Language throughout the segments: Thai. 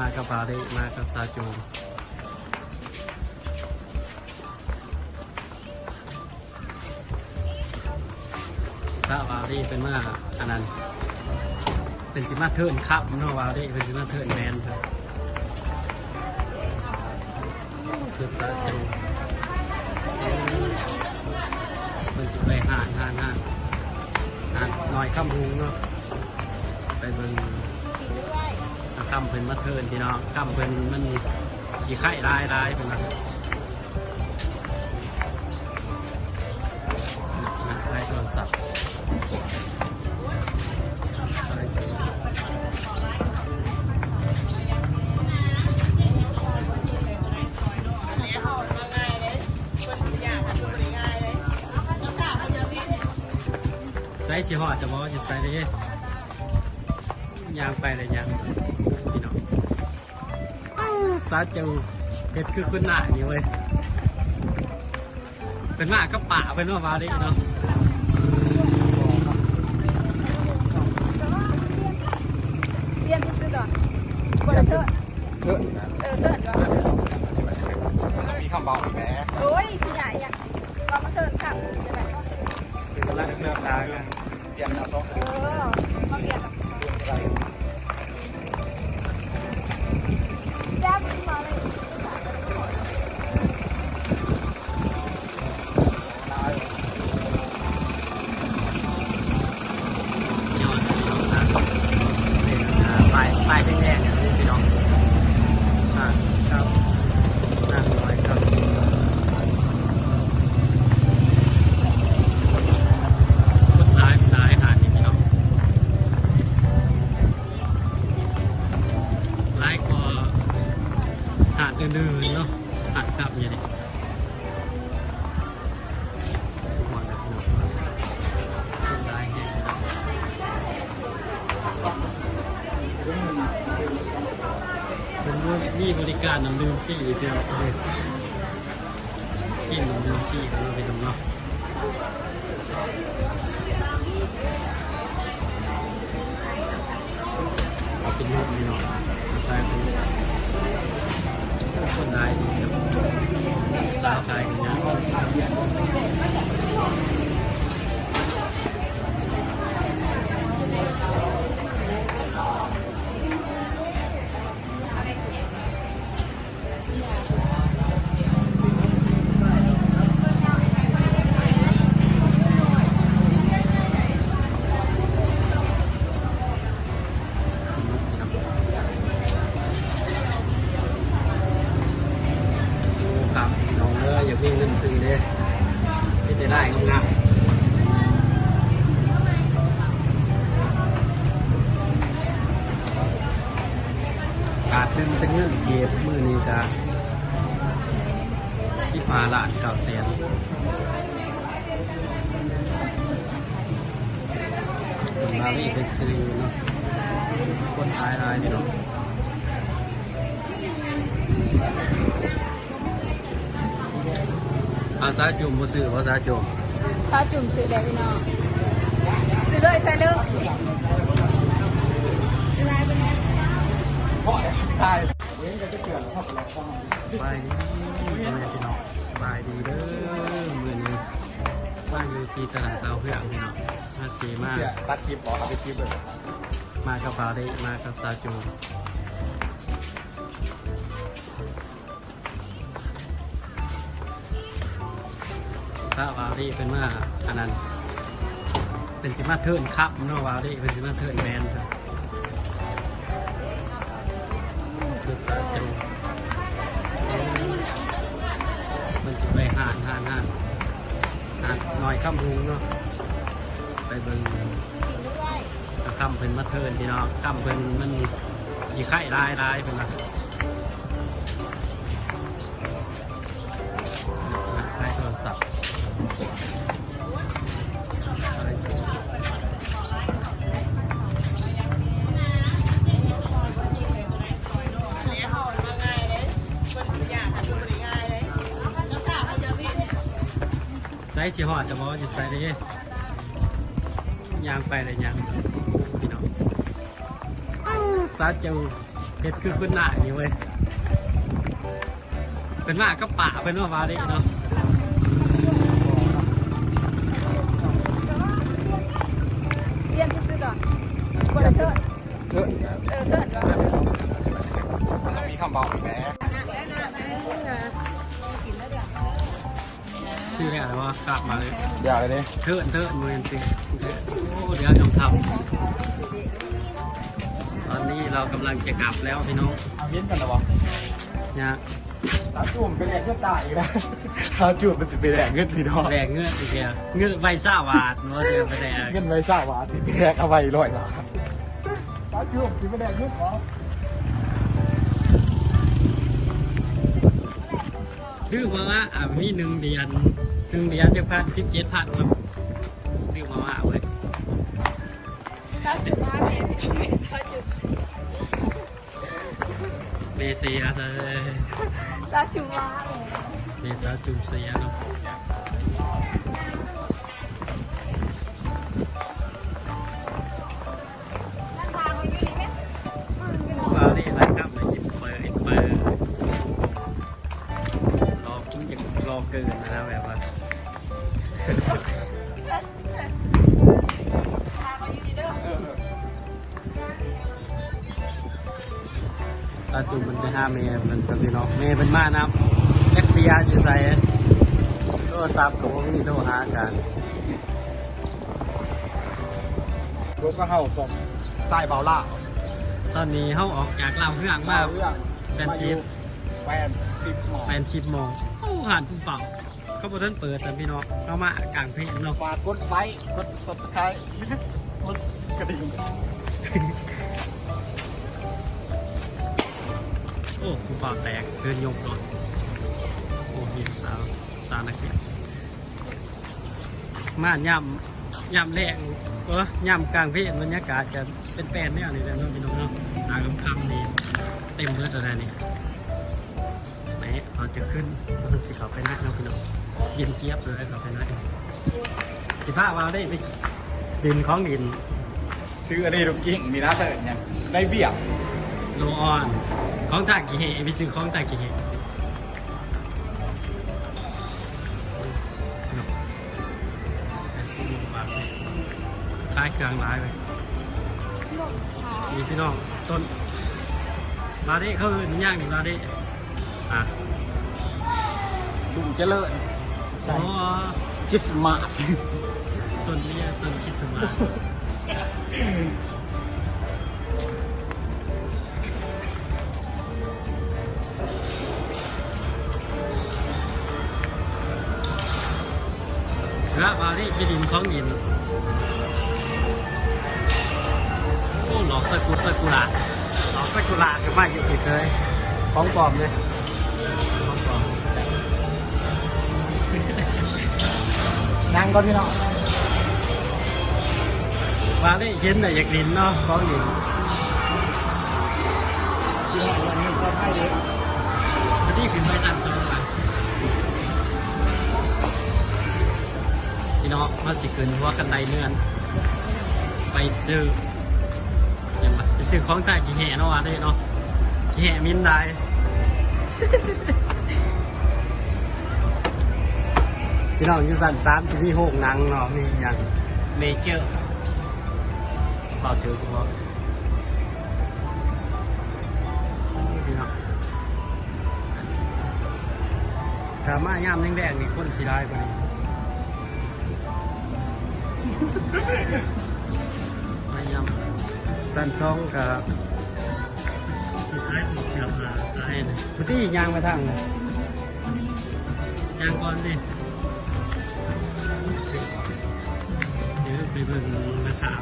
มากับปาริมากับซาจูถ้าวารีเป็นเมื่ออันนั้น เป็นสิมาเทิร์นครับเนาะวารีเป็นสิมาเทิร์นแมนครับสุดซาจูเป็นสิไปห่านห่านห่านห่านหน่อยข้ามรุงเนาะไปเบิ่ง คำเพิ่นมาเทินพี่น้องคำเพิ่นมันขี่ไข่ร้ายร้ายเป็นว่าใช้โทรศัพท์ใช้ชีหอดจะบอกว่าจะใส่ได้ยางไปเลยยาง อ้าวสาจูเห็ดคือคุณหน้านี่เว้ยเป็นหน้าก็ป่าเป็นว่ามาดิเนาะเรียนที่ซื้อดอกบนเถอะเออเออเถอะดอกมีคำบอกอีกแหมโอ้ยสิใหญ่ยังก็มาเถิดค่ะจะไหนก็กำลังเลือกสากันเปลี่ยนเอาสองเออมาเปลี่ยนแบบแๆเนาะหาดครับอย่างนี้หมดแล้วพี่น้องคนร้ายมีบริการน้ำดื่มฟรีเดียวเลยชิมน้ำดื่มฟรีของเราไปดูเนาะเอาเป็นรูปนี่เนาะใช่เป็นคนได้ดี Yeah, คนมาไม่เป็นซื้อเนาะคนท้ายรายนี่เนาะภาษาจุ่มบ่ซื้อภาษาจุ่มซาจุ่มซื้อเลยพี่น้องซื้อเลยใส่เลยเป็นไรเป็นไรเพราะเนี่ยสไตล์เว้นก็จะเปลี่ยนเข้าไปแล้วต้องสบายดีพ่อแม่พี่น้องสบายดีเด้อมื้อนี้ ว่างอยู่ที่ตลาดเตาเพื่องพี่น้องมาสีมาเชื่อตัดคลิปบอกเอาไปคลิปเลยมากับปาริมากับซาจูถ้าวารีเป็นเมื่ออันนั้น เป็นสิมาเทิร์นครับเนาะวารีเป็นสิมาเทิร์นแมนครับสุดซาจูมันสิไปห่านห่านห่าน ห่านหน่อยข้ามรุงเนาะไปเบิ่งคำเพิ่นมาเทินพี่น้องคำเพิ่นมันขี่ไข่ร้ายร้ายเป็นนะใช้โทรศัพท์ ใส่ชีหอดจะบอกว่าจะใส่ได้ยางไปเลยยางพี่น้องอ้าวสาจูเฮ็ดคือคุณหน้าอยู่เว้ยเป็นหน้าก็ป่าเป็นว่ามาดิเนาะเรียนซื้อก่อนบริเทิร์เออเออเทิร์ก่อนต้องมีคำบอกอีกแล้ว ชื่ออะไรวะกลับมาเลยเดี๋ยวเลยดิเทิร์นเทิร์นมือจริงๆเทิร์นโอ้เดี๋ยวจงทำตอนนี้เรากำลังจะกลับแล้วพี่น้องเอาเย็นกันเหรอวะเนี่ยตาจุ่มเป็นแดงเงือกตายอีกแล้วตาจุ่มเป็นสิเป็นแดงเงือกพี่น้องแดงเงือกอีกแล้วเงือกใบซ่าวาดเนาะเสือไปแดงเงินไว้ทราบว่าสิเป็นแดงเอาไว้ร้อยล้านตาจุ่มสิเป็นแดงเงือกเหรอ ดื้อมาว่าอะมีหนึ่งเดือนหนึ่งเดือนจะพันสิบเจ็ดพันครับดื้อมาว่าเว้ยซาจุดมาเนี่ยซาจุดเมเซียซะเลยซาจุดมาเลย เมซาจุมเซียเนา เมย์มันเป็นพี่น้องเมย์เป็นมานะแท็กซี่จะใส่โทรศัพท์กับพวกนี้โทรหากันรถก็เข้าสมทรายเบาล่าตอนนี้เขาออกจากลาวเครื่องมาเรื่องแฟนซีแฟนสิบหมอแฟนชิปโมงโอ้หันปุ่มเป่าเขาบอกท่านเปิดสัมพี่น้องเข้ามากลางเพลงเนาะฝากกดไลค์กด subscribe กดกระดิ่ง อ้ปุ่มเป่าแตกเดินยกเนาะโอ้มีสาวสาวนักเรียนมาย่ำย่ำแรงเออย่ำกลางเพลงบรรยากาศกันเป็นแปลนเนี่ยนี่แหละเนาะพี่น้องเนาะหาคำคำนี่เต็มเมื่อตอนนี้แหมเราจะขึ้นมันสิเขาไปนักเนาะพี่น้องเย็นเจี๊ยบเลยเขาไปนักสิบ้าวาวได้ไปดินของดินชื่ออะไรลูกกิ้งมีน้าเสิร์ฟเนี่ยได้เบี้ยโลออน ของตากี่เหไปซื้อของตากี่เหคล้ายเครื่องร้ายไปมีพี่น้องต้นลาเด้เขาเอิ้นย่างนี่ลาเด้อะลุงเจริญอ๋อคิสมาร์ทต้นนี้ต้นคริสต์มา สแล้วมาที่ไปดินของดินโอ้หลอกสกุลสกุระหลอกสกุระก็มากอยู่ที่เคยของปลอมเลยของปลอมนั่งก่อนพี่น้องว่าได้เห็นแต่อยากดินเนาะของดินพี่น้องวันนี้ก็ให้เลยอันนี้คือไม่ตันสองอะ น้องมาสิเกินหัวกันไดเนื่อน ไปซื้อยังไงไปซื้อของใตากี่แห่เนาะว่าได้เนาะกี่แห่มินได้พี่น้องอยู่สันสามสิบหกนังเนาะมีอย่างเมเจอร์เปล่าถือกูบอกพี่น้องถามมาย่ามแดงๆนี่คนสีได้กว่านี้ มาย่ำสั่นซองกับสีท้ายถูกเสียบมาตายเลยพุทธิยางไปทางเลยยางก่อนดิเดี๋ยวไปเบิ่งราคา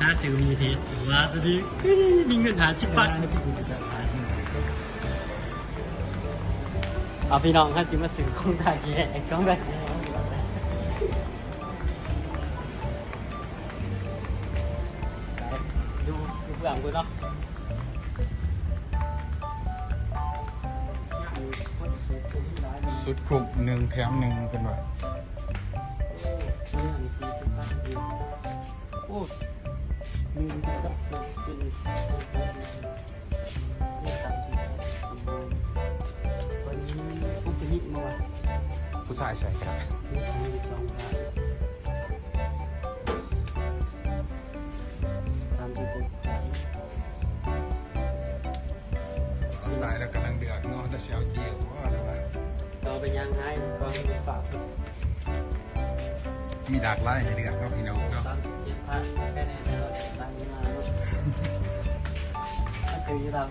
ถ้าซื้อมีเทสว่าสดีมีเงินหาชิบปันเอาพี่น้องข้าสิมาซื้อของตาแย่ของตาแย่ดู ไปเนาะสุดคุกหนึ่งแถมหนึ่งเป็นแบบโอ้มีกับเป็นวันนี้ผมจะยิบมาผู้ชายใส่กัน กำลังเดือดเนาะแล้วเชียวเจียวว่าอะไรวะเราไปย่างให้ฟังฝากมีดากไล่ให้เดือดเนาะพี่น้องเนาะสามสิบเจ็ดพันแค่นี้เราตั้งนี้มาเนาะถ้าซื้อยี่ห้อ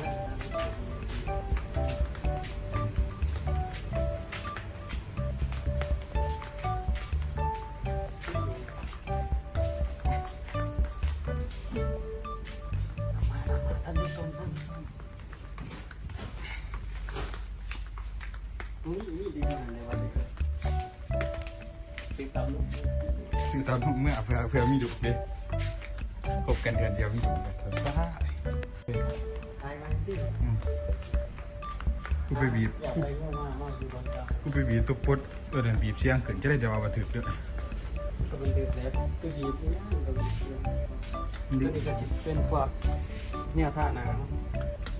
อุ้ยนี่ดีมากเลยวันนี้ซื้อตามลูกคือตอนเมื่อเพื่อเพื่อมีดุดิคบกันเดือนเดียวมีดุเลยเธอบ้าทายมาที่อืมกูไปบีบอยากไปเมื่อมากมากอยู่บนเจ้ากูไปบีบตุ๊กปดเออเดินบีบเชียงขึ้นจะได้จะมาบันทึกด้วยก็เป็นดื้อแล้วก็ดีบเนี่ยก็ดีก็ดีก็สิเป็นพวกเนี่ยท่าหนา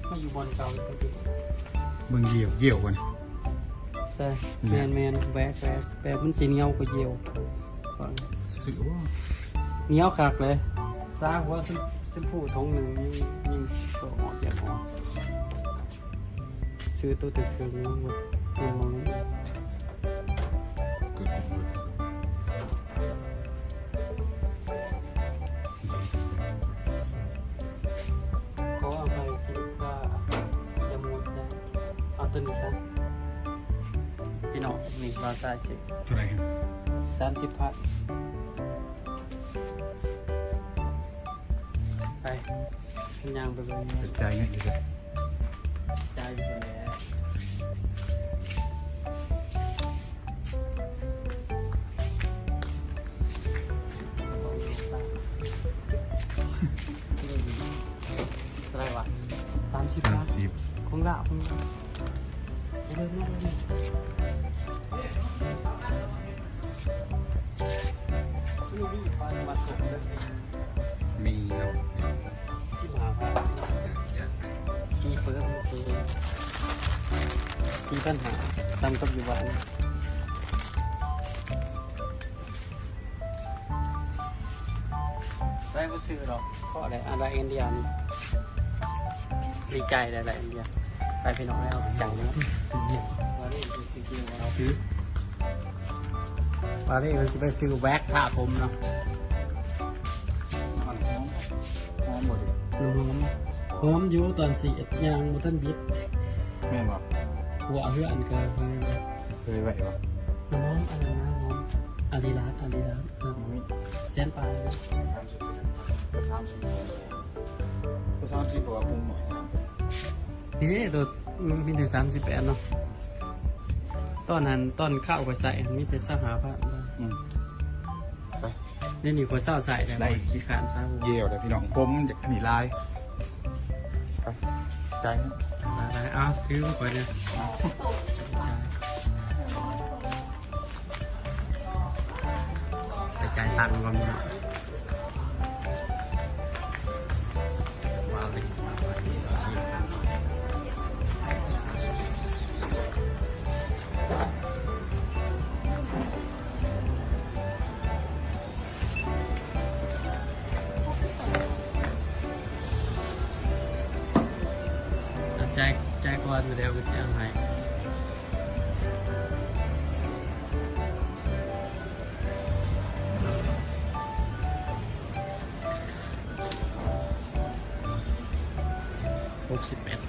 ไม่อยู่บนเก่าก็ดีมึงเยี่ยวเยี่ยวกันใช่แมนแมนแบกแบกแบกมันสีเงาก็เยียวฟัง สื่อว่าเหนียวคักเลยซาหัวสิสิผู้ทงหนึ่งยิงยิงตัวหอดเจ็บหอดซื้อตัวตึก ถึงหมดเงินมองเกิดขึ้นหมดขออภัยสิว่าอย่ามัวแต่เอาตัวนี้ซะพี่น้องนี่เราใส่สิเท่าไหรครับสามสิบพันไปย่างไปเลยใจายเงี้ยอยู่สิจ่ายไปแล้วอะไรวะสามสิบสาบามทสิบคงละคงละเริ่มแล้วนี่นี่นี่พามาส่งเลย มีเนาะที่มาพาอย่าที่เฟิร์สเฟิร์สที่ปัญหาซ้ำกับอยู่บ้านได้บ่ซื้อหรอกเพราะอะไรอะไรอินเดียนดีใจได้อะไรอินเดียไปพี่น้องแล้วจังเนาะสิเยี่ยววันะ ซื้อกินแล้วซื้อวันนี้เราจะไปซื้อแว็กผ้าผมเนาะหอมหอมหมดเลยหอมหอมอยู่ตอนสียางบทันบิดแม่นบอกหัวเฮือนเกินไปเคยไหวปะหอมอะไรนะหอมอาดิลาสอาดิลาสเออมีเส้นปลายนะสามสิบก็สามสิบตัวปรุงหน่อยนะนี่ตัวมันมีถึงสามสิบแปดเนาะ ตอนนั้นตอนเข้าวก็ใส่มีแต่สหาพระอืมไปนี่นี่คนเศร้าใส่แต่ได้ ขี้ขานซาหัวเยี่ยวเลยพี่น้องผมอยากหนีลายไปใจายเนาะมาได้เอาถือไปเลยไปจ่ายตังค์ก่อนเนาะ หกสิบแปด